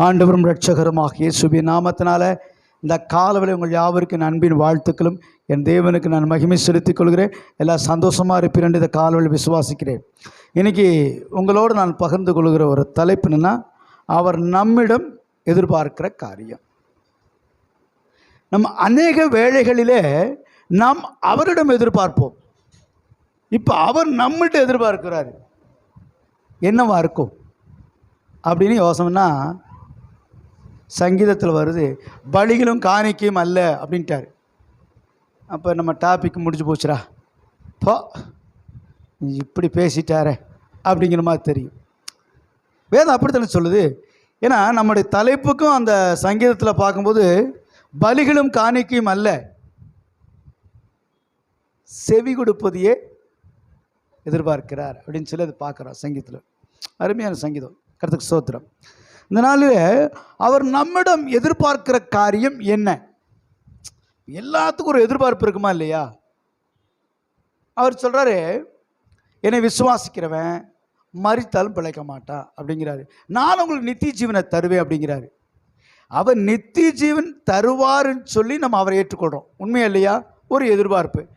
ஆண்டவரும் ரட்சகருமாக இயேசுபி நாமத்தினால இந்த காலவெளி உங்கள் யாவருக்கும் அன்பின் வாழ்த்துக்களும். என் தேவனுக்கு நான் மகிமை செலுத்திக் கொள்கிறேன். எல்லாம் சந்தோஷமாக இருப்பேன் இந்த காலவெளி விசுவாசிக்கிறேன். இன்றைக்கி உங்களோடு நான் பகிர்ந்து கொள்கிற ஒரு தலைப்புன்னா அவர் நம்மிடம் எதிர்பார்க்கிற காரியம். நம்ம அநேக வேளைகளிலே நாம் அவரிடம் எதிர்பார்ப்போம். இப்போ அவர் நம்மகிட்ட எதிர்பார்க்கிறாரு. என்னவா இருக்கும்? அப்படின்னு யோசனைன்னா சங்கீதத்தில் வருது பலிகளும் காணிக்கையும் அல்ல அப்படின்ட்டார். அப்போ நம்ம டாபிக் முடிஞ்சு போச்சுடா. போ நீ இப்படி பேசிட்டாரே அப்படிங்கிற மாதிரி தெரியும். வேதம் அப்படித்தானே சொல்லுது? ஏன்னா நம்முடைய தலைப்புக்கும் அந்த சங்கீதத்தில் பார்க்கும்போது பலிகளும் காணிக்கையும் அல்ல. செவி கொடுப்பதையே எதிர்பார்க்கிறார் அப்படின்னு சொல்லி அது பார்க்குறோம் சங்கீதத்தில். அருமையான சங்கீதம் கருத்துக்கு சோத்திரம் இதனால அவர் நம்மிடம் எதிர்பார்க்கிற காரியம் என்ன? எல்லாத்துக்கும் ஒரு எதிர்பார்ப்பு இருக்குமா இல்லையா? அவர் சொல்கிறாரு என்னை விசுவாசிக்கிறவன் மறித்தாலும் பிழைக்க மாட்டா அப்படிங்கிறாரு. நான் உங்களுக்கு நித்திய ஜீவனை தருவேன் அப்படிங்கிறாரு. அவர் நித்திய ஜீவன் தருவாருன்னு சொல்லி நம்ம அவரை ஏற்றுக்கொள்கிறோம் உண்மையா இல்லையா? ஒரு எதிர்பார்ப்பு.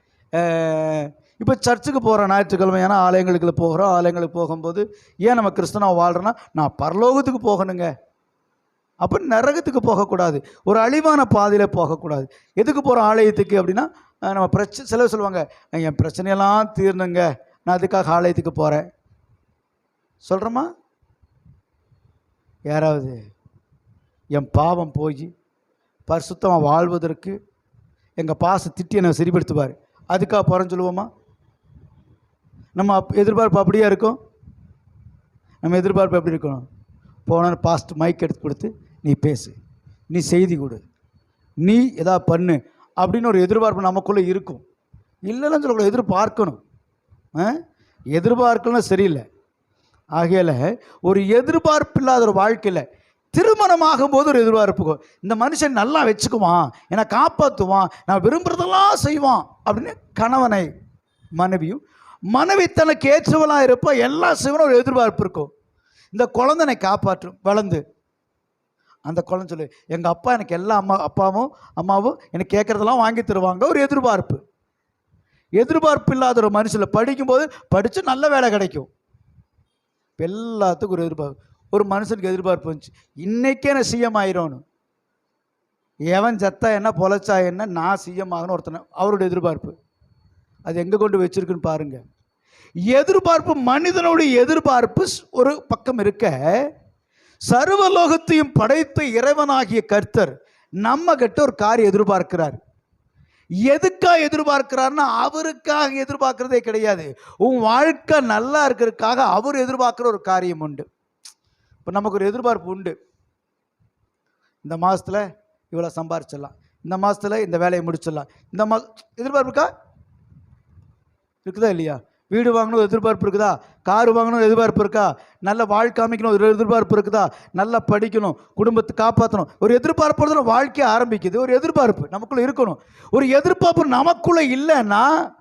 இப்போ சர்ச்சுக்கு போகிற ஞாயிற்றுக்கிழமை ஏன்னா ஆலயங்களுக்கு போகிறோம். ஆலயங்களுக்கு போகும்போது ஏன் நம்ம கிறிஸ்தனாக வாழ்கிறோன்னா நான் பரலோகத்துக்கு போகணுங்க. அப்போ நரகத்துக்கு போகக்கூடாது. ஒரு அழிவான பாதையில் போகக்கூடாது. எதுக்கு போகிறோம் ஆலயத்துக்கு அப்படின்னா நம்ம பிரச்சனை செலவு சொல்லுவாங்க என் பிரச்சனையெல்லாம் தீரணுங்க நான் அதுக்காக ஆலயத்துக்கு போகிறேன் சொல்கிறோமா யாராவது? என் பாவம் போய் பரிசுத்தமாக வாழ்வதற்கு எங்கள் பாச திட்டி என்னை சரிப்படுத்துவார். அதுக்காக போகிறேன்னு சொல்லுவோமா? நம்ம அப் எதிர்பார்ப்பு அப்படியே இருக்கும்? நம்ம எதிர்பார்ப்பு எப்படி இருக்கணும் போன பாஸ்ட் மைக் எடுத்து கொடுத்து நீ பேசு. நீ செய்தி கொடு. நீ எதா பண்ணு. அப்படின்னு ஒரு எதிர்பார்ப்பு நமக்குள்ளே இருக்கும். இல்லைன்னு சொல்லக்கூடாது எதிர்பார்க்கணும். ஆ? சரியில்லை. ஆகையில் ஒரு எதிர்பார்ப்பு இல்லாத ஒரு வாழ்க்கையில் திருமணமாகும் போது ஒரு எதிர்பார்ப்பு இந்த மனுஷன் நல்லா வச்சுக்குவான். என்னை காப்பாற்றுவான் நான் விரும்புகிறதெல்லாம் செய்வான். அப்படின்னு கணவனை மனைவியும் மனைவி தனக்கு ஏற்றவளாக இருப்பா எல்லா சிவனும் ஒரு எதிர்பார்ப்பு இருக்கும். இந்த குழந்தனை காப்பாற்றும் வளர்ந்து. அந்த குழந்தை சொல்லு எங்கள் அப்பா எனக்கு எல்லா அம்மா அப்பாவும் அம்மாவும் எனக்கு கேட்குறதெல்லாம் வாங்கி தருவாங்க. ஒரு எதிர்பார்ப்பு. எதிர்பார்ப்பு இல்லாத ஒரு மனுஷனில் படிக்கும்போது படித்து நல்ல வேலை கிடைக்கும். எல்லாத்துக்கும் ஒரு எதிர்பார்ப்பு. ஒரு மனுஷனுக்கு எதிர்பார்ப்பு வந்துச்சு. இன்றைக்கே நான் சிஎம் ஆயிரோன்னு எவன் செத்தா என்ன பொழைச்சா என்ன நான் சிஎம் ஆகணும் ஒருத்தனை அவரோட எதிர்பார்ப்பு. அது எங்கே கொண்டு வச்சிருக்குன்னு பாருங்கள் எதிர்பார்ப்பு மனிதனுடைய எதிர்பார்ப்பு ஒரு பக்கம் இருக்க சர்வலோகத்தையும் படைத்த இறைவனாகிய கர்த்தர் நம்ம கிட்ட ஒரு காரியம் எதிர்பார்க்கிறார். எதுக்காக எதிர்பார்க்கிறார்னா அவருக்காக எதிர்பார்க்கிறதே கிடையாது. உன் வாழ்க்கை நல்லா இருக்கிறதுக்காக அவர் எதிர்பார்க்குற ஒரு காரியம் உண்டு. இப்போ நமக்கு ஒரு எதிர்பார்ப்பு உண்டு. இந்த மாதத்தில் இவ்வளோ சம்பாரிச்சிடலாம். இந்த மாதத்தில் இந்த வேலையை முடிச்சிடலாம். இந்த மா எதிர்பார்ப்புக்கா இருக்குதா இல்லையா? வீடு வாங்கணும் ஒரு எதிர்பார்ப்பு இருக்குதா? கார் வாங்கணும் எதிர்பார்ப்பு இருக்கா? நல்ல வாழ்க்கை அமைக்கணும் ஒரு எதிர்பார்ப்பு இருக்குதா? நல்லா படிக்கணும் குடும்பத்தை காப்பாற்றணும் ஒரு எதிர்பார்ப்போட தான் வாழ்க்கையை ஆரம்பிக்குது. ஒரு எதிர்பார்ப்பு நமக்குள்ளே இருக்கணும். ஒரு எதிர்பார்ப்பு நமக்குள்ளே இல்லைன்னா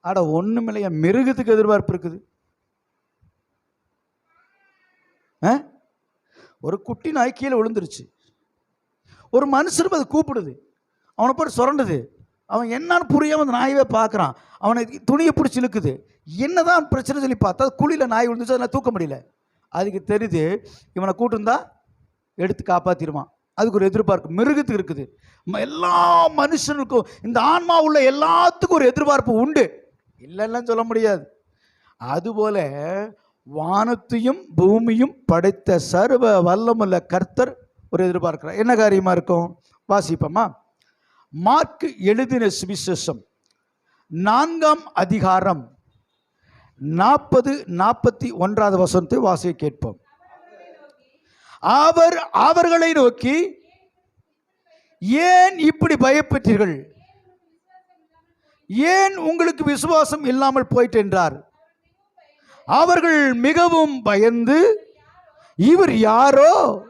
அட ஒன்றுமில்லையா மிருகத்துக்கு எதிர்பார்ப்பு இருக்குது. ஆ? ஒரு குட்டி நாய் கீழே விழுந்துருச்சு. ஒரு மனுஷனும் அது கூப்பிடுது. அவனை போட்டு சுரண்டுது. அவன் என்னன்னு புரியாமல் அந்த நாயவே பார்க்குறான். அவனை துணியை பிடிச்சி இழுக்குது. என்னதான் பிரச்சனை சொல்லி பார்த்தா குழியில் நாய் விழுந்துச்சு அதனால் தூக்க முடியல. அதுக்கு தெரியுது இவனை கூட்டிருந்தா எடுத்து காப்பாற்றிடுவான் அதுக்கு ஒரு எதிர்பார்ப்பு மிருகத்துக்கு இருக்குது. எல்லா மனுஷனுக்கும் இந்த ஆன்மா உள்ள எல்லாத்துக்கும் ஒரு எதிர்பார்ப்பு உண்டு. இல்லைன்னு சொல்ல முடியாது. அதுபோல வானத்தையும் பூமியும் படைத்த சர்வ வல்லமுள்ள கர்த்தர் ஒரு எதிர்பார்க்கிறார். என்ன காரியமாக இருக்கும்? வாசிப்போமா? மார்க் எழுதின சுவிசேஷம் நான்காம் அதிகாரம் நாற்பது நாற்பத்தி ஒன்றாவது வசனத்தை வாசிக்க கேட்போம். அவர் அவர்களை நோக்கி ஏன் இப்படி பயப்பட்டீர்கள்? ஏன் உங்களுக்கு விசுவாசம் இல்லாமல் போயிட்டு என்றார். அவர்கள் மிகவும் பயந்து இவர் யாரோ?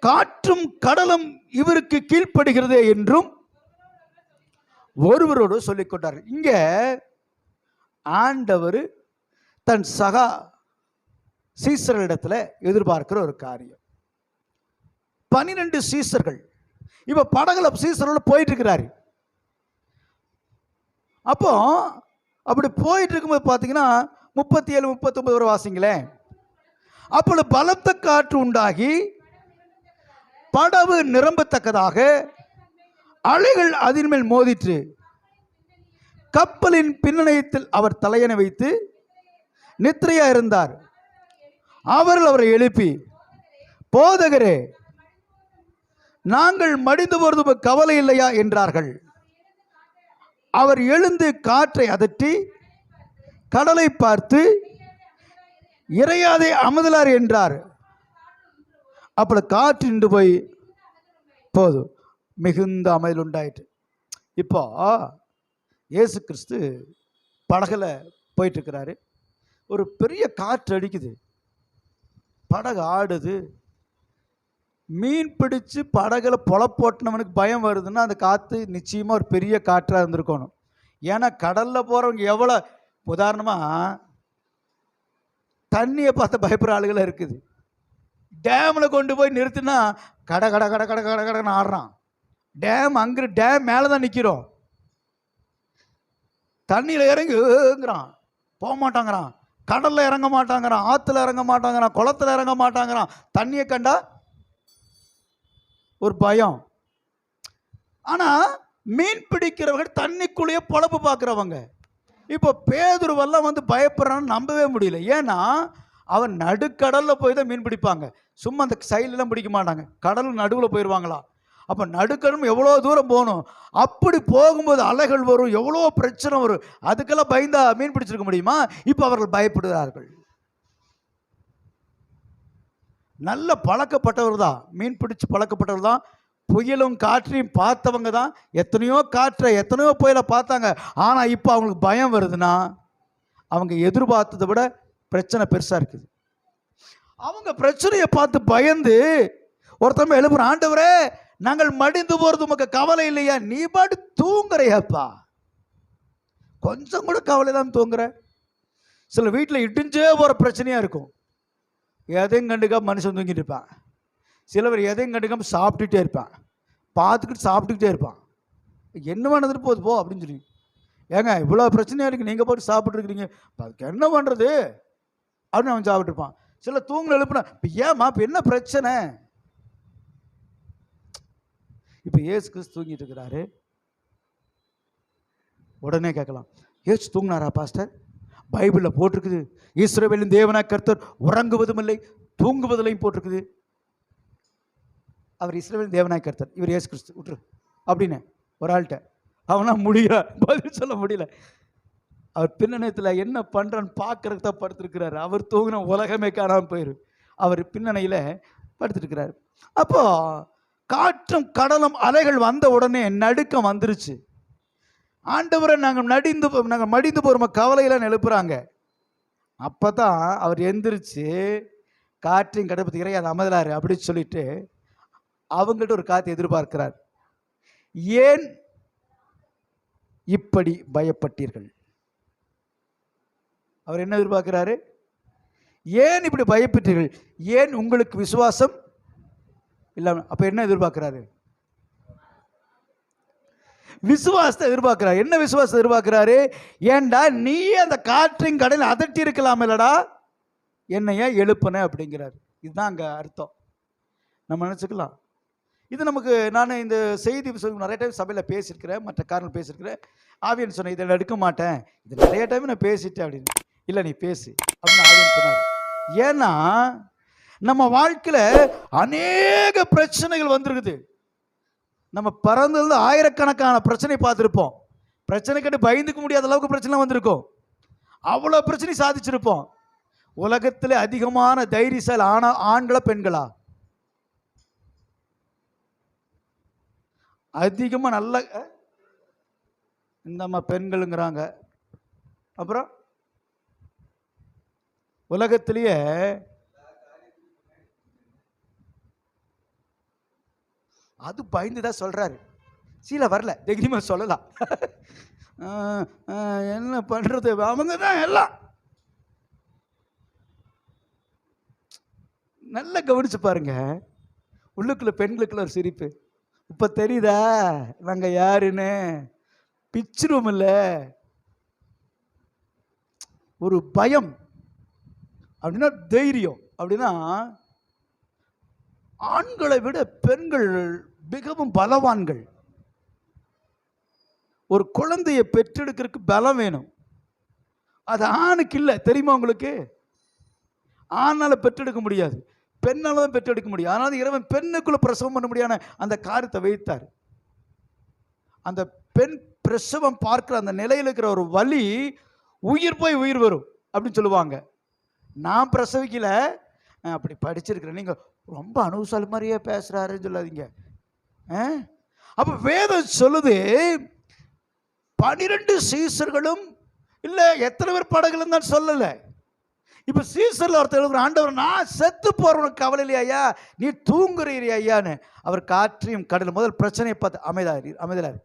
காற்றும் கடலும் இவருக்கு கீழ்ப்படுகிறதே என்றும் ஒருவரோடு சொல்லிக் கொண்டார் இங்கே ஆண்டவர் தன் சகா சீசர்களிடத்துல எதிர்பார்க்கிற ஒரு காரியம். பனிரெண்டு சீசர்கள். இப்ப படகுல சீசரோட போயிட்டு இருக்கிறாரு அப்போ அப்படி போயிட்டு இருக்கும்போது பார்த்தீங்கன்னா முப்பத்தி ஏழு முப்பத்தொன்பது வரை வாசிங்களேன். அப்பொழுது பலத்த காற்று உண்டாகி படவு நிரம்பத்தக்கதாக அலைகள் அதன் மேல் மோதிற்று. கப்பலின் பின்னணியத்தில் அவர் தலையணை வைத்து நித்திரையா இருந்தார். அவர்கள் அவரை எழுப்பி போதகரே நாங்கள் மடிந்து போறது கவலை இல்லையா? என்றார்கள். அவர் எழுந்து காற்றை அதட்டி கடலை பார்த்து இறையாதே அமுதலார் என்றார். அப்புறம் காற்று நின்று போய் போதும் மிகுந்த அமைதல் உண்டாயிட்டு இப்போ இயேசு கிறிஸ்து படகில் போயிட்டுருக்கிறாரு. ஒரு பெரிய காற்று அடிக்குது. படகு ஆடுது. மீன் பிடிச்சு படகுல பொல போட்டினவனுக்கு பயம் வருதுன்னா அந்த காற்று நிச்சயமாக ஒரு பெரிய காற்றாக இருந்திருக்கணும். ஏன்னா கடலில் போகிறவங்க எவ்வளோ உதாரணமாக தண்ணியை பார்த்து பயப்படுற ஆளுகளாக இருக்குது. டேமில் கொண்டு போய் நிறுத்தினா கட கட கட கட கட கடைன்னு ஆடுறான். டேம் அங்கே டேம் மேலே தான் நிற்கிறோம் தண்ணியில் இறங்குங்கிறான் போக மாட்டாங்கிறான். கடலில் இறங்க மாட்டாங்கிறான். ஆற்றுல இறங்க மாட்டாங்கிறான். குளத்துல இறங்க மாட்டாங்கிறான். தண்ணியை கண்டா ஒரு பயம். ஆனால் மீன் பிடிக்கிறவர்கள் தண்ணிக்குள்ளேயே பொழப்பு பார்க்குறவங்க. இப்போ பேதுருவெல்லாம் வந்து பயப்படுறான்னு நம்பவே முடியல. ஏன்னா அவன் நடுக்கடலில் போய் தான் மீன் பிடிப்பாங்க. சும்மா அந்த சைட்லலாம் பிடிக்க மாட்டாங்க. கடல் நடுவில் போயிடுவாங்களா அப்போ நடுக்கடலும் எவ்வளோ தூரம் போகணும்? அப்படி போகும்போது அலைகள் வரும் எவ்வளோ பிரச்சனை வரும்? அதுக்கெல்லாம் பயந்தா மீன் பிடிச்சிருக்க முடியுமா? இப்போ அவர்கள் பயப்படுகிறார்கள். நல்ல பழக்கப்பட்டவர் தான். மீன் பிடிச்சு பழக்கப்பட்டவர் தான். புயலும் காற்றையும் பார்த்தவங்க தான். எத்தனையோ காற்றை எத்தனையோ புயலை பார்த்தாங்க. ஆனால் இப்போ அவங்களுக்கு பயம் வருதுன்னா அவங்க எதிர்பார்த்ததை விட பிரச்சனை பெருசாக இருக்குது. அவங்க பிரச்சனையை பார்த்து பயந்து ஒருத்தவங்க எழுப்புற ஆண்டவரே நாங்கள் மடிந்து போகிறது உமக்கு கவலை இல்லையா? நீ பாட்டு தூங்குறையாப்பா. கொஞ்சம் கூட கவலை தான் தூங்குற. சில வீட்டில் இடிஞ்சே போகிற பிரச்சனையாக இருக்கும். எதையும் கண்டுக்காம மனுஷன் தூங்கிட்டு இருப்பான். சிலவர் எதையும் கண்டுக்காம சாப்பிட்டுட்டே இருப்பான். பார்த்துக்கிட்டு சாப்பிட்டுக்கிட்டே இருப்பான். என்ன பண்ணுறது போகுது போ அப்படின்னு சொல்லி. ஏங்க இவ்வளோ பிரச்சனையாக இருக்குது நீங்கள் போட்டு சாப்பிட்ருக்கிறீங்க அதுக்கு என்ன பண்ணுறது அப்படின்னு அவன் சாப்பிட்டு இருப்பான் சில தூங்கல எழுப்புனா இப்போ ஏம்மா இப்போ என்ன பிரச்சனை? இப்போ ஏசு கிறிஸ்து தூங்கிட்டு இருக்கிறாரு. உடனே கேட்கலாம் ஏசு தூங்கினாரா பாஸ்டர்? பைபிளில் போட்டிருக்குது. ஈஸ்வரவேலின் தேவனா கர்த்தர் உறங்குவதும் இல்லை தூங்குவதிலையும் போட்டிருக்குது. அவர் இஸ்ரேவேலின் தேவனாய் கர்த்தர் இவர் ஏசு கிறிஸ்து விட்டுரு அப்படின்னு ஒரு ஆள்கிட்ட. அவனா முடியல பதில் சொல்ல முடியல. அவர் பின்னணியத்தில் என்ன பண்ணுறான்னு பார்க்கறதுக்கு தான் படுத்திருக்கிறாரு. அவர் தூங்கின உலகமே காணாமல் போயிரு. அவர் பின்னணியில் படுத்துருக்கிறாரு. அப்போ காற்றும் கடலும் அலைகள் வந்த உடனே நடுக்கம் வந்துருச்சு. ஆண்டவரை நாங்கள் நடிந்து நாங்கள் மடிந்து போகிறோம கவலையெல்லாம் எழுப்புறாங்க அப்போ தான் அவர் எந்திரிச்சு காற்றையும் கடப்பத்தி இறையாது அமதலாரு அப்படின்னு சொல்லிட்டு அவங்கள்ட்ட ஒரு காற்று எதிர்பார்க்கிறார். ஏன் இப்படி பயப்பட்டீர்கள்? அவர் என்ன எதிர்பார்க்கிறாரு? ஏன் இப்படி பயப்பட்டீர்கள்? ஏன் உங்களுக்கு விசுவாசம் இல்லாமல் அப்போ என்ன எதிர்பார்க்கிறாரு? விசுவாசத்தை எதிர்பார்க்கிறார். என்ன விசுவாசத்தை எதிர்பார்க்கிறாரு? ஏன்டா நீ அந்த காற்றின் கடையில் அதட்டி இருக்கலாம் இல்லடா? என்னையா எழுப்புன அப்படிங்கிறார். இதுதான் அங்கே அர்த்தம். நம்ம நினச்சிக்கலாம். இது நமக்கு நான் இந்த செய்தி நிறைய டைம் சபையில் பேசியிருக்கிறேன் மற்ற காரணம் பேசியிருக்கிறேன். ஆவியன் சொன்னேன் இதில் எடுக்க மாட்டேன். இது நிறைய டைம் நான் பேசிட்டேன் அப்படின்னு. இல்லை நீ பேசு அப்படின்னு ஆவியன் சொன்னார் ஏன்னா நம்ம வாழ்க்கையில் அநேக பிரச்சனைகள் வந்திருக்குது. நம்ம பிறந்ததுல ஆயிரக்கணக்கான பிரச்சனை பார்த்துருப்போம். பிரச்சனை கண்டு பயந்துக்க முடியாத அளவுக்கு பிரச்சனை வந்திருக்கும். அவ்வளோ பிரச்சனை சாதிச்சிருப்போம். உலகத்தில் அதிகமான தைரியசால் ஆனா ஆண்களா பெண்களா? அதிகமாக நல்ல அஹ், இந்தம்மா பெண்களுங்கிறாங்க. அப்புறம்? உலகத்திலேயே அது பயந்து தான் சொல்கிறாரு சீல வரல தைரியமாக சொல்லலாம். என்ன பண்ணுறது அவங்க தான் எல்லாம். நல்லா கவனிச்சு பாருங்க. உள்ளுக்குள்ள பெண்களுக்குள்ள ஒரு சிரிப்பு. இப்போ தெரியுதா? நாங்கள் யாருன்னு? பிச்சிருவோம் இல்லை. ஒரு பயம். அப்படின்னா தைரியம். அப்படின்னா ஆண்களை விட பெண்கள் மிகவும் பலவான்கள். ஒரு குழந்தையை பெற்றெடுக்கிறதுக்கு பலம் வேணும். அது ஆணுக்கு இல்லை. தெரியுமா உங்களுக்கு? ஆணால் பெற்றெடுக்க முடியாது. பெண்ணால் தான் பெற்றெடுக்க முடியும். அதனால இறைவன் பெண்ணுக்குள்ள பிரசவம் பண்ண முடியாத அந்த காரியத்தை வைத்தார். அந்த பெண் பிரசவம் பார்க்குற அந்த நிலையில் இருக்கிற ஒரு வலி உயிர் போய் உயிர் வரும் அப்படின்னு சொல்லுவாங்க. நான் பிரசவிக்கல. அப்படி படிச்சிருக்கிறேன். நீங்கள் ரொம்ப அனுசல் மாதிரியே பேசுகிறாருன்னு சொல்லாதீங்க. ஆ? அப்போ வேதம் சொல்லுது பனிரெண்டு சீசர்களும் இல்லை எத்தனை பேர் படகுலும் தான் சொல்லலை. இப்போ சீசரில் ஒருத்தர் எழுதுகிற ஆண்டவர் நான் செத்து போகிறவனுக்கு கவலை இல்லையா ஐயா? நீ தூங்குறீரி ஐயான்னு. அவர் காற்றையும் கடல் முதல் பிரச்சனையை பார்த்து அமைதாரி அமைதலாரு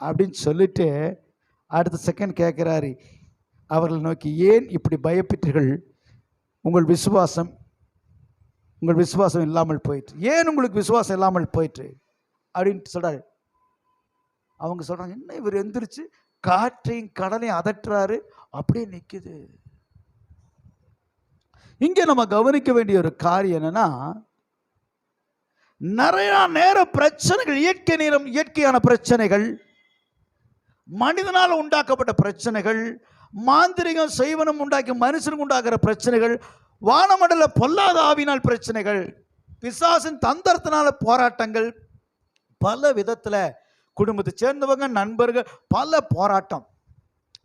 அப்படின்னு சொல்லிட்டு அடுத்த செகண்ட் கேட்குறாரு அவர்களை நோக்கி ஏன் இப்படி பயப்பட்டீர்கள்? உங்கள் விசுவாசம் உங்கள் விசுவாசம் இல்லாமல் போயிட்டு ஏன் உங்களுக்கு விசுவாசம் இல்லாமல் போயிட்டு அப்படின்ட்டு சொல்கிறாரு அவங்க சொல்கிறாங்க என்ன இவர் எந்திரிச்சு காற்றையும் கடலையும் அதட்டுறாரு? அப்படியே நிற்குது இங்கே நம்ம கவனிக்க வேண்டிய ஒரு காரியம் என்னன்னா நிறைய நேர பிரச்சனைகள் இயற்கை நேரம் இயற்கையான பிரச்சனைகள் மனிதனால் உண்டாக்கப்பட்ட பிரச்சனைகள் மாந்திரிகம் செய்வனம் உண்டாக்கி மனுஷனுக்கு உண்டாகிற பிரச்சனைகள் வானமண்டல பொல்லாத ஆவினால் பிரச்சனைகள் பிசாசின் தந்தரத்தினால போராட்டங்கள் பல விதத்தில் குடும்பத்தை சேர்ந்தவங்க நண்பர்கள் பல போராட்டம்.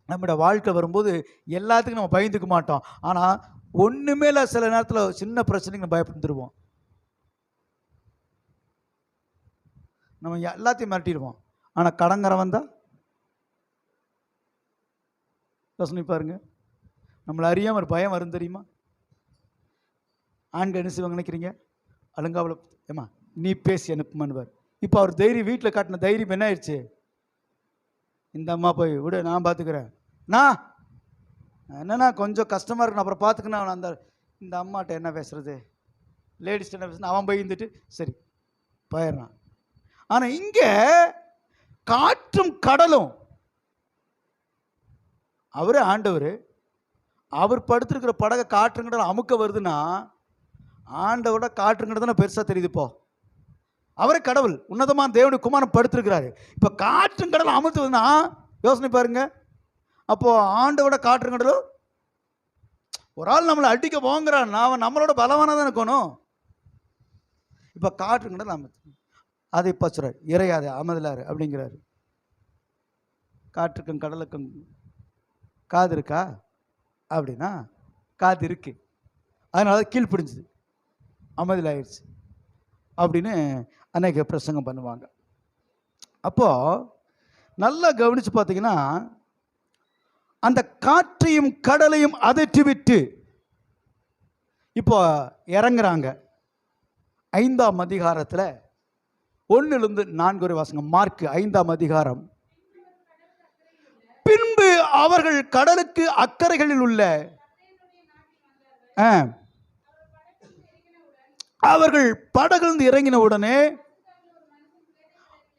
நம்மளோட வாழ்க்கை வரும்போது எல்லாத்துக்கும் நம்ம பயந்துக்க மாட்டோம். ஆனால் ஒன்றுமே இல்லை சில நேரத்தில் சின்ன பிரச்சனைக்கு நம்ம பயப்பட்டுருவோம். நம்ம எல்லாத்தையும் மிரட்டிடுவோம். ஆனால் கடங்கரம் வந்தால் யோசனை பாருங்க. நம்மளை அறியாம ஒரு பயம் வரும் தெரியுமா? ஆண்கள் என்ன செய்வாங்க நினைக்கிறீங்க? அலங்காவில் ஏமா நீ பேசி அனுப்புமான்னுவார். இப்போ அவர் தைரியம் வீட்டில் காட்டின தைரியம் என்ன ஆயிடுச்சு? இந்த அம்மா போய் விடு நான் பார்த்துக்கிறேன் நான் என்னண்ணா கொஞ்சம் கஷ்டமாக இருக்கணும். அப்புறம் பார்த்துக்கணும் அவன் அந்த இந்த அம்மாட்ட என்ன பேசுறது? லேடிஸ்ட் என்ன பேசுறது? அவன் போய் இருந்துட்டு சரி போயிடுறான். ஆனால் இங்கே காற்றும் கடலும் அவரே ஆண்டவர். அவர் படுத்திருக்கிற படகை காற்றுங்கடல அமுக்க வருதுன்னா ஆண்டவரோட காற்றுங்கிறது தானே பெருசாக தெரியுது இப்போ. அவரே கடவுள் உன்னதமான தேவனுடைய குமாரன் படுத்திருக்கிறாரு. இப்போ காற்றுங்கடல் அமுத்துவதுன்னா யோசனை பாருங்க. அப்போது ஆண்டவோட காற்றுங்கடலும் ஒரு ஆள் நம்மளை அடிக்க போங்கிறான் அவன் நம்மளோட பலவானா தான் இருக்கணும். இப்போ காற்றுங்கடல் அமுத்து. அதை பச்சுறாரு சொல்கிறார் இறையாது அமதலாரு அப்படிங்கிறாரு. காற்றுக்கும் கடலுக்கும் காது இருக்கா? அப்படின்னா காது இருக்கு. அதனால கீழ் பிடிஞ்சுது. அமைதல் ஆயிடுச்சு அப்படின்னு அநேக பிரசங்கம் பண்ணுவாங்க. அப்போது நல்லா கவனித்து பார்த்தீங்கன்னா அந்த காற்றையும் கடலையும் அதற்றி விட்டு இப்போ இறங்குறாங்க. ஐந்தாம் அதிகாரத்தில் ஒன்றிலிருந்து நான்கு வரை வாசங்க. மார்க்கு ஐந்தாம் அதிகாரம் அவர்கள் கடலுக்கு அக்கறைகளில் உள்ள ஆ, அவர்கள் படகுந்து இறங்கின உடனே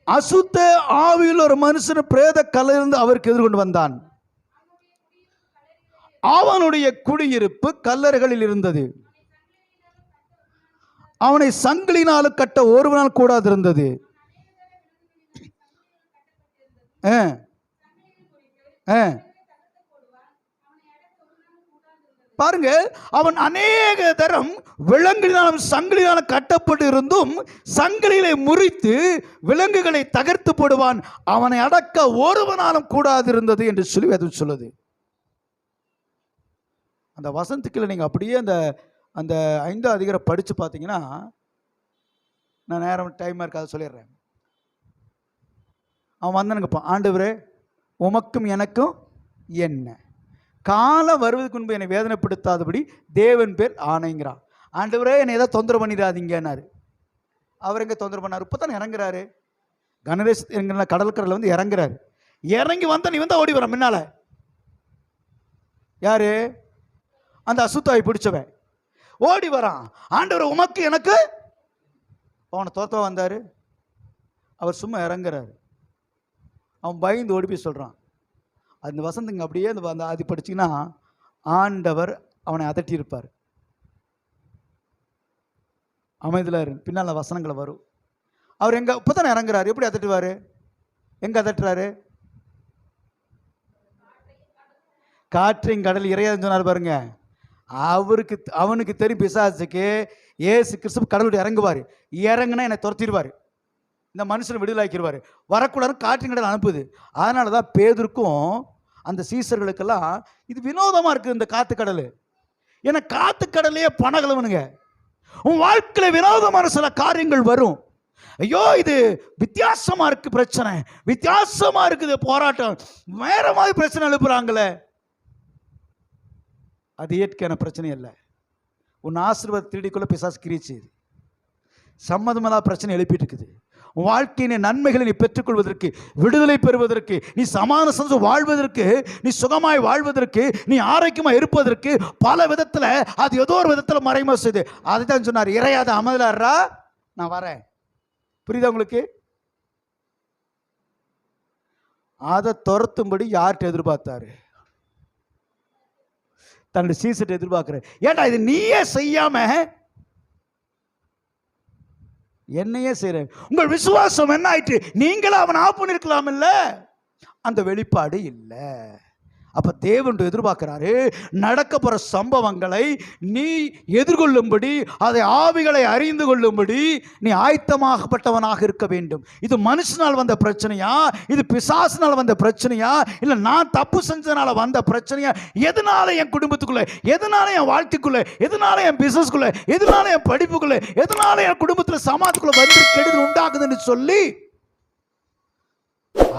அசுத்த ஆவியில் ஒரு மனுஷன் பிரேத கல்லிருந்து அவருக்கு எதிர்கொண்டு வந்தான். அவனுடைய குடியிருப்பு கல்லறைகளில் இருந்தது. அவனை சங்கிலினால் கட்ட ஒருவனால் கூடாது இருந்தது ஆ ஆ பாருங்க அவன் அநேக தரம் விலங்குகளாலும் சங்கிலியால் கட்டப்பட்டு இருந்தும் சங்கிலிகளை முறித்து விலங்குகளை தகர்த்து போடுவான். அவனை அடக்க ஒருவனாலும் கூடாது இருந்தது என்று சொல்லி அது சொல்லுது. அந்த வசந்துக்களை நீங்கள் அப்படியே அந்த அந்த ஐந்தாம் அதிகாரம் படித்து பார்த்தீங்கன்னா நான் நேரம் டைமாக இருக்காது சொல்லிடுறேன். அவன் வந்தானுங்கப்பா ஆண்டவரே உமக்கும் எனக்கும் என்ன? காலம் வருவதற்கு முன்பு என்னை வேதனைப்படுத்தாதபடி தேவன் பேர் ஆணைங்கிறான் ஆண்டவரே என்னை ஏதோ தொந்தரவு பண்ணிடாதீங்கன்னாரு. அவர் எங்கே தொந்தரவு பண்ணார்? இப்போ தானே இறங்குறாரு. கணேஷ் என்கிற கடற்கரையில் வந்து இறங்குறாரு. இறங்கி வந்த நீ வந்தால் ஓடி வர முன்னால். யாரு? அந்த அசுத்தாவை பிடிச்சவன். ஓடி வரான். ஆண்டவர் உமக்கு எனக்கு அவனை தோத்தவா வந்தார்? அவர் சும்மா இறங்குறாரு. அவன் பயந்து ஓடி போய் சொல்கிறான் அந்த வசந்தங்க அப்படியே அந்த அந்த அது படிச்சிங்கன்னா ஆண்டவர் அவனை அதட்டியிருப்பார். அமைதியில் இரு. பின்னால் வசனங்களை வரும். அவர் எங்கே இப்போ தானே இறங்குறாரு. எப்படி அதட்டுவார்? எங்கே அதட்டுறாரு? காற்றையும் கடல் இறையாதுன்னு சொன்னார் பாருங்க. அவருக்கு அவனுக்கு தெரியும் பிசாசுக்கு. ஏசு கிறிஸ்து கடலுடைய இறங்குவார். இறங்குனா என்னை துரத்திடுவார். இந்த மனுஷனை விடுதலாக்கிடுவார். வரக்கூடாது காற்றின் அனுப்புது. அதனால தான் பேதருக்கும் அந்த சீசர்களுக்கெல்லாம் இது வினோதமாக இருக்குது இந்த காத்து கடல் ஏன்னா காத்து கடலையே பணகலவனுங்க உன் வாழ்க்கையில் வினோதமான சில காரியங்கள் வரும். ஐயோ இது வித்தியாசமாக இருக்குது பிரச்சனை. வித்தியாசமாக இருக்குது போராட்டம். வேற மாதிரி பிரச்சனை எழுப்புறாங்களே. அது இயற்கையான பிரச்சனை இல்லை உன் ஆசீர்வாத திருடிக்குள்ளே பிசாசு கிரிச்சு சம்மதமெல்லாம் பிரச்சனை எழுப்பிட்டு இருக்குது. வாழ்க்கையின் நன்மைகளை நீ பெற்றுக்கொள்வதற்கு விடுதலை பெறுவதற்கு நீ சமான சந்தோஷம் வாழ்வதற்கு நீ சுகமாய் வாழ்வதற்கு நீ ஆரோக்கியமாக இருப்பதற்கு பல விதத்தில் அது ஏதோ ஒரு விதத்தில் மறைமுக செய்து. அதுதான் சொன்னார் இறையாத அமதலாரா நான் வரேன். புரியுதா உங்களுக்கு? அதை துரத்தும்படி யார்கிட்ட எதிர்பார்த்தாரு? தன்னுடைய சீசட்டை எதிர்பார்க்குறேன் ஏன்டா இது நீயே செய்யாமல் என்னையே செய்கிறேன் உங்கள் விசுவாசம் என்ன ஆயிட்டு நீங்களும் அவன் ஆஃப் பண்ணிருக்கலாம் இல்லை அந்த வெளிப்பாடு இல்லை. அப்போ தேவன் எதிர்பார்க்கிறாரு நடக்க போகிற சம்பவங்களை நீ எதிர்கொள்ளும்படி அதை ஆவிகளை அறிந்து கொள்ளும்படி நீ ஆயத்தமாகப்பட்டவனாக இருக்க வேண்டும். இது மனுஷனால் வந்த பிரச்சனையா? இது பிசாசினால் வந்த பிரச்சனையா? இல்லை நான் தப்பு செஞ்சதுனால வந்த பிரச்சனையா? எதனால என் குடும்பத்துக்குள்ளே எதனால என் வாழ்க்கைக்குள்ளே எதனால என் பிசினஸ்க்குள்ள எதனால என் படிப்புக்குள்ள எதனால என் குடும்பத்தில் சமாஜத்துக்குள்ள வந்து கெடுதல் உண்டாகுதுன்னு சொல்லி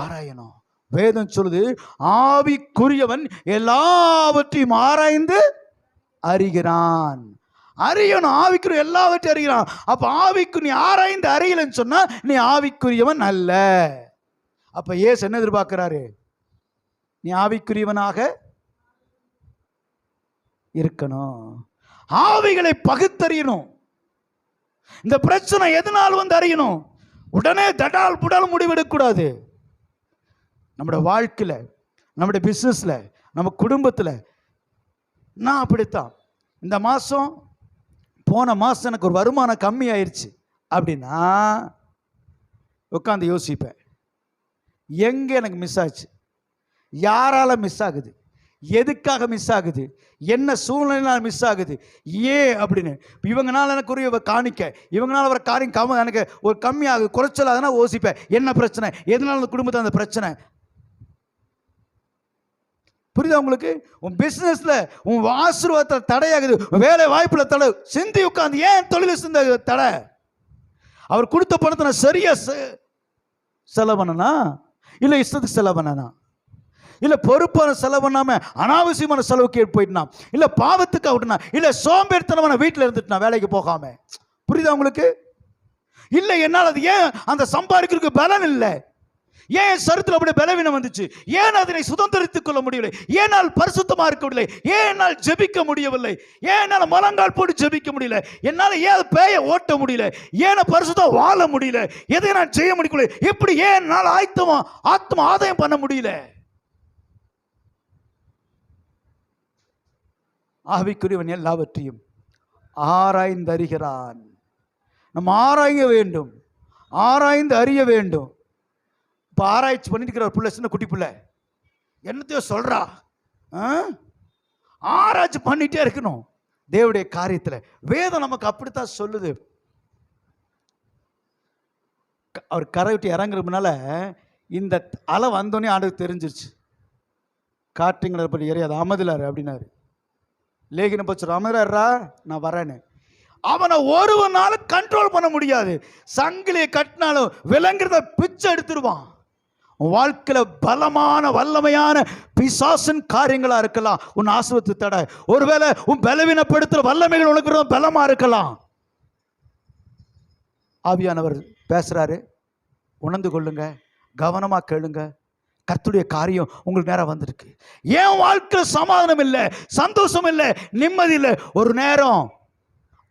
ஆராயணும். வேதம் சொல்லுது ஆவிக்குரியவன் எல்லாவற்றையும் ஆராய்ந்து அறிகிறான். அறியணும் ஆவிக்குரிய எல்லாவற்றையும் அறிகிறான். அப்ப ஆவிக்கு நீ ஆராய்ந்து அறியலன்னு சொன்னா நீ ஆவிக்குரியவன் அல்ல. அப்ப ஏசு என்ன எதிர்பார்க்கிறாரு? நீ ஆவிக்குரியவனாக இருக்கணும். ஆவிகளை பகுத்தறியணும். இந்த பிரச்சனை எதனால் வந்து அறியணும்? உடனே தடால் புடால் முடிவெடுக்கக்கூடாது நம்முடைய வாழ்க்கையில் நம்முடைய பிஸ்னஸில் நம்ம குடும்பத்தில். நான் அப்படித்தான். இந்த மாதம் போன மாதம் எனக்கு ஒரு வருமானம் கம்மி ஆயிடுச்சு அப்படின்னா உட்காந்து யோசிப்பேன். எங்கே எனக்கு மிஸ் ஆச்சு? யாரால் மிஸ் ஆகுது? எதுக்காக மிஸ் ஆகுது? என்ன சூழ்நிலையினால் மிஸ் ஆகுது? ஏன் அப்படின்னு. இவங்கனால எனக்கு ஒரு காணிக்க இவங்கனால வர காரியம் கம்ம எனக்கு ஒரு கம்மியாகுது குறைச்சல் அதனால் யோசிப்பேன். என்ன பிரச்சனை? எதனால அந்த குடும்பத்தில் அந்த பிரச்சனை? புரியுதா உங்களுக்கு? உன் பிஸ்னஸில் உன் ஆசீர்வாதத்தில் தடையாகுது. உன் வேலை வாய்ப்பில் தடை. சிந்தி உட்காந்து ஏன் தொழில் சிந்த தடை? அவர் கொடுத்த பணத்தை நான் சரியாக செ- செலவு பண்ணனா? இல்லை இஷ்டத்துக்கு செலவு பண்ணனா? இல்லை பொறுப்பான செலவு பண்ணாமல் அனாவசியமான செலவுக்கு போயிட்டுனா? இல்லை பாவத்துக்கு அவுட்டுனா? இல்லை சோம்பேறித்தனமான வீட்டில் இருந்துட்டுனா வேலைக்கு போகாமல் புரியுதா உங்களுக்கு? இல்லை என்னால் அது ஏன் அந்த சம்பாதிக்கிறதுக்கு பலன் இல்லை? ஏன் சருத்தில் அப்படி பலவீனம் வந்துச்சு? ஏன் அதனை சுதந்திரித்துக் கொள்ள முடியவில்லை? ஏனால் பரிசுத்தமா இருக்கவில்லை ஏன் என்னால் ஜெபிக்க முடியவில்லை? ஏனால் மலங்கால் போட்டு ஜெபிக்க முடியல? என்னால் ஏன் பேய ஓட்ட முடியல? ஏன் பரிசுத்தம் வாழ முடியல? எதை நான் செய்ய முடியல? எப்படி ஏன் என்னால் ஆயத்தமா ஆத்ம ஆதாயம் பண்ண முடியல? ஆவிக்குரியவன் எல்லாவற்றையும் ஆராய்ந்தறிகிறான். நம்ம ஆராய வேண்டும். ஆராய்ந்து அறிய வேண்டும். இப்போ ஆராய்ச்சி பண்ணிட்டு இருக்கிற ஒரு பிள்ளை சின்ன குட்டி பிள்ளை. என்னத்தையோ சொல்றா. ஆ? ஆராய்ச்சி பண்ணிட்டே இருக்கணும். தேவடைய காரியத்தில். வேதம் நமக்கு அப்படித்தான் சொல்லுது. க- அவர் கரை விட்டு இறங்குறதுனால இந்த அலை வந்தோடனே ஆண்டுக்கு தெரிஞ்சிருச்சு. காட்டுங்கிற படி எரியாது அமதிலாரு அப்படின்னாரு. லேகின பச்சு அமதிலாரா நான் வரேன்னு. அவனை ஒருவனால கண்ட்ரோல் பண்ண முடியாது. சங்கிலியை கட்டினாலும் விலங்குறத பிச்சை எடுத்துருவான். உன் வாழ்க்கையில் பலமான வல்லமையான பிசாசின் காரியங்களாக இருக்கலாம். உன் ஆசிரியத்து தடை. ஒருவேளை உன் பலவீனப்படுத்துகிற வல்லமைகள் உனக்கு பலமாக இருக்கலாம். ஆவியானவர் பேசுகிறாரு உணர்ந்து கொள்ளுங்க. கவனமாக கேளுங்க. கத்துடைய காரியம் உங்களுக்கு நேரம் வந்திருக்கு. ஏன் வாழ்க்கையில் சமாதானம் இல்லை சந்தோஷம் இல்லை நிம்மதி இல்லை. ஒரு நேரம்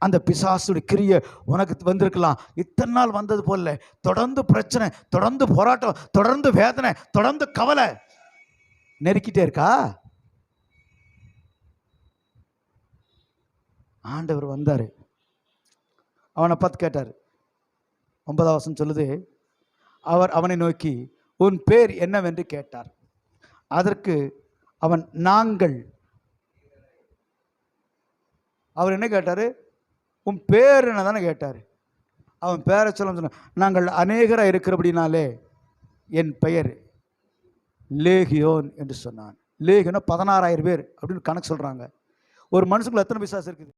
அந்த பிசாசுடைய கிரிய உனக்கு வந்திருக்கலாம். இத்தனை நாள் வந்தது போல தொடர்ந்து பிரச்சனை தொடர்ந்து போராட்டம் தொடர்ந்து வேதனை தொடர்ந்து கவலை. நெருக்கிட்டே இருக்கா? ஆண்டவர் வந்தார். அவனை பார்த்து கேட்டார். ஒன்பதாம் சொல்லுது அவர் அவனை நோக்கி உன் பேர் என்னவென்று கேட்டார். அதற்கு அவன் நாங்கள். அவர் என்ன கேட்டார்? உன் பேர் என்ன தானே கேட்டார். அவன் பேரை சொல்ல சொன்ன நாங்கள் அநேகராக இருக்கிறபடினாலே என் பெயர் லேகியோன் என்று சொன்னான். லேகியோன்னா பதினாறாயிரம் பேர் அப்படின்னு கணக்கு சொல்கிறாங்க ஒரு மனுஷனுக்குள்ள எத்தனை பிசாசு இருக்குது?